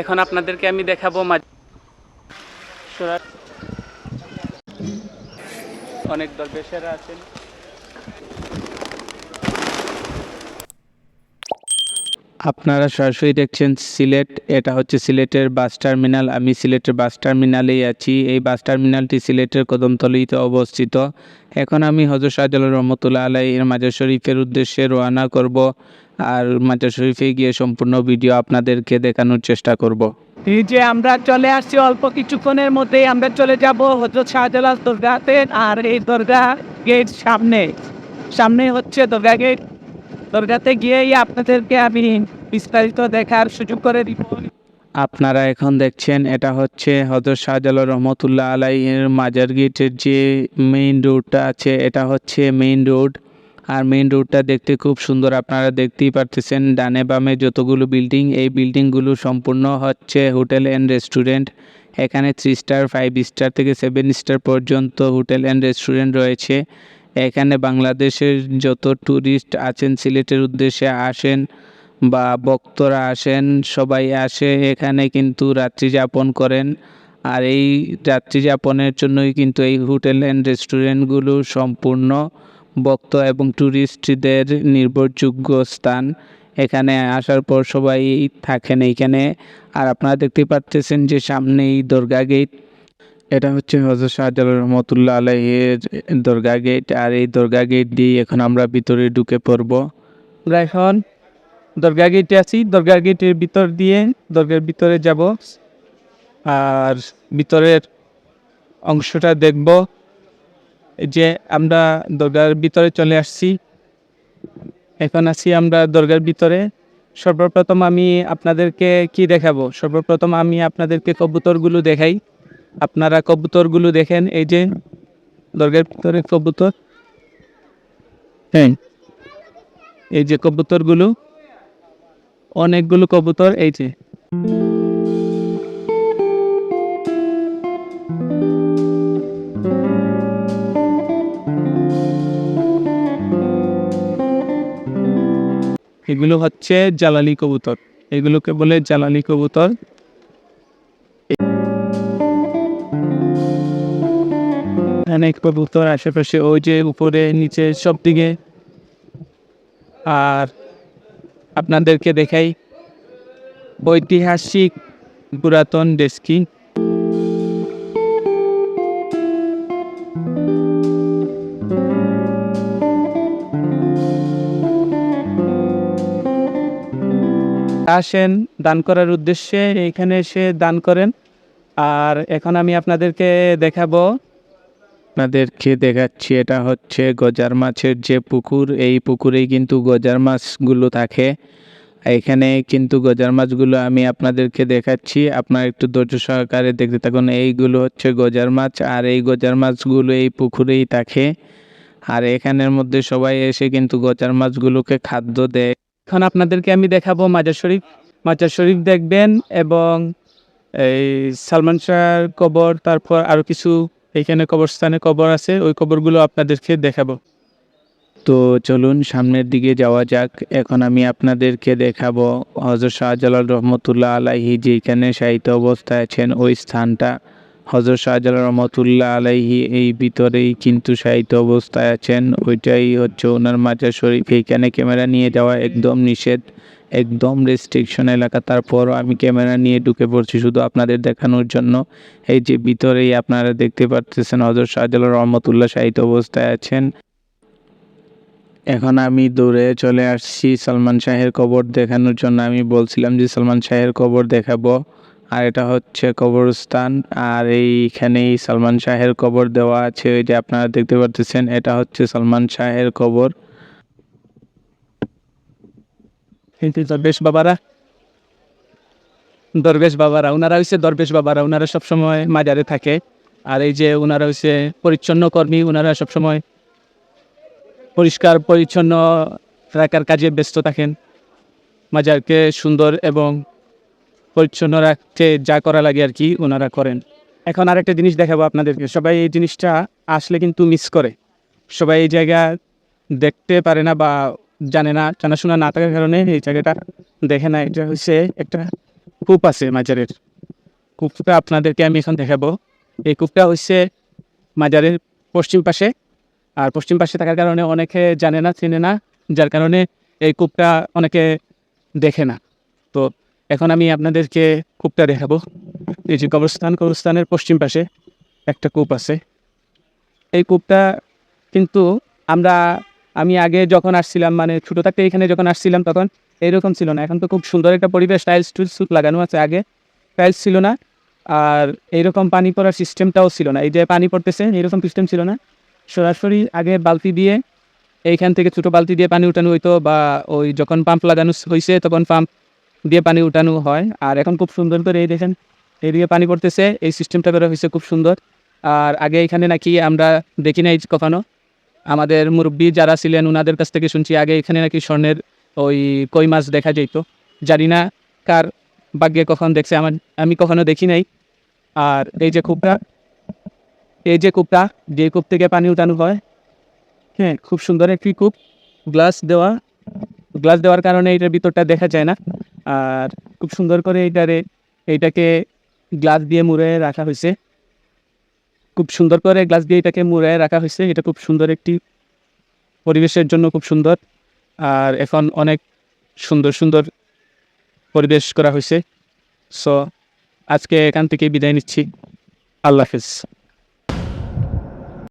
এখন আপনাদেরকে আমি দেখাবো অনেক দল দরবেশেরা আছেন। আপনারা সরাসরি দেখছেন সিলেট, এটা হচ্ছে সিলেটের বাস টার্মিনাল। আমি সিলেটের বাস টার্মিনালেই আছি। এই বাস টার্মিনালটি সিলেটের কদমতলিতে অবস্থিত। এখন আমি হজরত শাহজালাল রহমতুল্লাহ আলাই এর মাজার শরীফের উদ্দেশ্যে রওনা করব আর মাজার শরীফে গিয়ে সম্পূর্ণ ভিডিও আপনাদেরকে দেখানোর চেষ্টা করব। এই যে আমরা চলে আসছি অল্প কিছুক্ষণের মধ্যেই আমরা চলে যাব হজরত শাহজালাল দরগাতে আর এই দরগা গেট সামনে। সামনে হচ্ছে দরগা গেট। দরগাতে গিয়েই আপনাদেরকে আমি বিস্তারিত দেখার সুযোগ করে দিব। আপনারা এখন দেখছেন, এটা হচ্ছে হজরত শাহজালাল রহমতুল্লাহ আলাইয়ের মাজার গেটের যে মেইন রোডটা আছে, এটা হচ্ছে মেইন রোড আর মেইন রোডটা দেখতে খুব সুন্দর, আপনারা দেখতেই পারতেছেন, ডানে বামে যতগুলো বিল্ডিং এই বিল্ডিংগুলো সম্পূর্ণ হচ্ছে হোটেল অ্যান্ড রেস্টুরেন্ট এখানে থ্রি স্টার ফাইভ স্টার থেকে সেভেন স্টার পর্যন্ত হোটেল অ্যান্ড রেস্টুরেন্ট রয়েছে। এখানে বাংলাদেশের যত ট্যুরিস্ট আছেন, সিলেটের উদ্দেশ্যে আসেন বা ভক্তরা আসেন, সবাই আসে, এখানে কিন্তু রাত্রি যাপন করেন। আর এই রাত্রি যাপনের জন্যই কিন্তু এই হোটেল অ্যান্ড রেস্টুরেন্টগুলো সম্পূর্ণ ভক্ত এবং ট্যুরিস্টদের নির্ভরযোগ্য স্থান। এখানে আসার পর সবাই থাকেন এইখানে। আর আপনারা দেখতে পাচ্ছেন যে সামনেই দরগা গেট। এটা হচ্ছে হজরত শাহজালাল রহমতুল্লাহ আলহের দরগা গেট। আর এই দরগা গেট দিয়ে এখন আমরা ভিতরে ঢুকে পড়ব। আমরা এখন দরগা গেটে আছি দরগা গেটের ভিতর দিয়ে, দরগার ভিতরে যাব। আর ভিতরের অংশটা দেখব। যে আমরা দরগার ভিতরে চলে আসছি। এখন আছি আমরা দরগার ভিতরে। সর্বপ্রথম আমি আপনাদেরকে কি দেখাবো? সর্বপ্রথম আমি আপনাদেরকে কবুতরগুলো দেখাই। আপনারা কবুতরগুলো দেখেন, এই যে দরগার ভিতরে কবুতর। হ্যাঁ এই যে কবুতরগুলো। অনেকগুলো কবুতর, এই যে। এগুলো হচ্ছে জ্বালানি কবুতর। এগুলোকে বলে জ্বালানি কবুতর। অনেক কবুতর আশেপাশে, ওই যে উপরে, নিচে সব দিকে আর আপনাদেরকে দেখাই ঐতিহাসিক পুরাতন ডেস্কি। আসেন, দান করার উদ্দেশ্যে এখানে এসে দান করেন। আর এখন আমি আপনাদেরকে দেখাবো আপনাদেরকে দেখাচ্ছি, এটা হচ্ছে গজার মাছের যে পুকুর। এই পুকুরেই কিন্তু গজার মাছগুলো থাকে। এখানে কিন্তু গজার মাছগুলো আমি আপনাদেরকে দেখাচ্ছি। আপনারা একটু ধৈর্য সহকারে দেখতে থাকুন। এইগুলো হচ্ছে গজার মাছ, আর এই গজার মাছগুলো এই পুকুরেই থাকে। আর এখানের মধ্যে সবাই এসে কিন্তু গজার মাছগুলোকে খাদ্য দেয়। এখন আপনাদেরকে আমি দেখাবো মাজার শরীফ। মাজার শরীফ দেখবেন এবং এই সালমান শাহর কবর, তারপর আরও কিছু এইখানে কবরস্থানে কবর আছে, ওই কবরগুলো আপনাদেরকে দেখাবো। তো চলুন সামনের দিকে যাওয়া যাক। এখন আমি আপনাদেরকে দেখাবো হজরত শাহজালাল রহমতুল্লাহ আলাইহি যেখানে সাহিত্য অবস্থায় আছেন, ওই স্থানটা। হজরত শাহজালাল রহমতুল্লাহ আলাইহি এই ভিতরেই কিন্তু সাহিত্য অবস্থায় আছেন, ওইটাই হচ্ছে ওনার মাজার শরীফ। এইখানে ক্যামেরা নিয়ে যাওয়া একদম নিষেধ। একদম রেস্ট্রিকশন এলাকা। তারপরও আমি ক্যামেরা নিয়ে ঢুকে পড়ছি শুধু আপনাদের দেখানোর জন্য। এই যে ভিতরেই আপনারা দেখতে পারতেছেন হজরত শাহজালাল রহমতুল্লাহ সাহিত্য অবস্থায় আছেন। এখন আমি দূরে চলে আসছি সলমান শাহের কবর দেখানোর জন্য। আমি বলছিলাম যে সলমান শাহের কবর দেখাবো। আর এটা হচ্ছে কবরস্থান। আর এইখানেই সলমান শাহের কবর দেওয়া আছে। ওই যে আপনারা দেখতে পারতেছেন, এটা হচ্ছে সলমান শাহের কবর। কিন্তু দরবেশ বাবারা দরবেশ বাবারা ওনারা হচ্ছে দরবেশ বাবারা ওনারা সবসময় মাজারে থাকে। আর এই যে ওনারা হচ্ছে পরিচ্ছন্ন কর্মী ওনারা সবসময় পরিষ্কার, পরিচ্ছন্ন রাখার কাজে ব্যস্ত থাকেন। মাজারকে সুন্দর এবং পরিচ্ছন্ন রাখতে যা করা লাগে আর কি ওনারা করেন। এখন আরেকটা জিনিস দেখাবো আপনাদেরকে। সবাই এই জিনিসটা আসলে কিন্তু মিস করে। সবাই এই জায়গা দেখতে পারে না বা জানে না, জানাশোনা না থাকার কারণে এই জায়গাটা দেখে না এটা হচ্ছে একটা কূপ আছে মাজারের। কূপটা আপনাদেরকে আমি এখন দেখাবো। এই কূপটা হচ্ছে মাজারের পশ্চিম পাশে। আর পশ্চিম পাশে থাকার কারণে অনেকে জানে না, চেনে না। যার কারণে এই কূপটা অনেকে দেখে না। তো এখন আমি আপনাদেরকে কূপটা দেখাবো। এই যে কবরস্থান, কবরস্থানের পশ্চিম পাশে একটা কূপ আছে। এই কূপটা কিন্তু আমরা আমি আগে যখন আসছিলাম মানে ছোটো থাকতে এখানে যখন আসছিলাম তখন এইরকম ছিল না। এখন তো খুব সুন্দর একটা পরিবেশ টাইলস টুইলস লাগানো আছে আগে। টাইলস ছিল না আর এইরকম পানি পড়ার সিস্টেমটাও ছিল না। এই যে পানি পড়তেছে এইরকম সিস্টেম ছিল না। সরাসরি আগে বালতি দিয়ে এইখান থেকে ছোটো বালতি দিয়ে পানি উঠানো হইতো বা ওই যখন পাম্প লাগানো হয়েছে তখন পাম্প দিয়ে পানি উঠানো হয়। আর এখন খুব সুন্দর করে এই দেখেন, এদিকে পানি পড়তেছে, এই সিস্টেমটা করা হয়েছে খুব সুন্দর। আর আগে এখানে নাকি আমরা দেখি নাই কখনো। আমাদের মুরব্বী যারা ছিলেন ওনাদের কাছ থেকে শুনছি, আগে এখানে নাকি স্বর্ণের ওই কই মাছ দেখা যেত জানি না কার ভাগ্যে কখন দেখছে, আমার আমি কখনো দেখি নাই। আর এই যে কূপটা এই যে কূপটা যে কূপ থেকে পানি উঠানো হয় হ্যাঁ খুব সুন্দর একটি কূপ। গ্লাস দেওয়া, গ্লাস দেওয়ার কারণে এটার ভিতরটা দেখা যায় না। আর খুব সুন্দর করে এইটারে এইটাকে গ্লাস দিয়ে মুড়ে রাখা হয়েছে। খুব সুন্দর করে গ্লাস দিয়ে এটাকে মোড়ায় রাখা হয়েছে। এটা খুব সুন্দর একটি পরিবেশের জন্য খুব সুন্দর। আর এখন অনেক সুন্দর সুন্দর পরিবেশ করা হয়েছে। সো আজকে এখান থেকে বিদায় নিচ্ছি। আল্লাহ হাফিজ।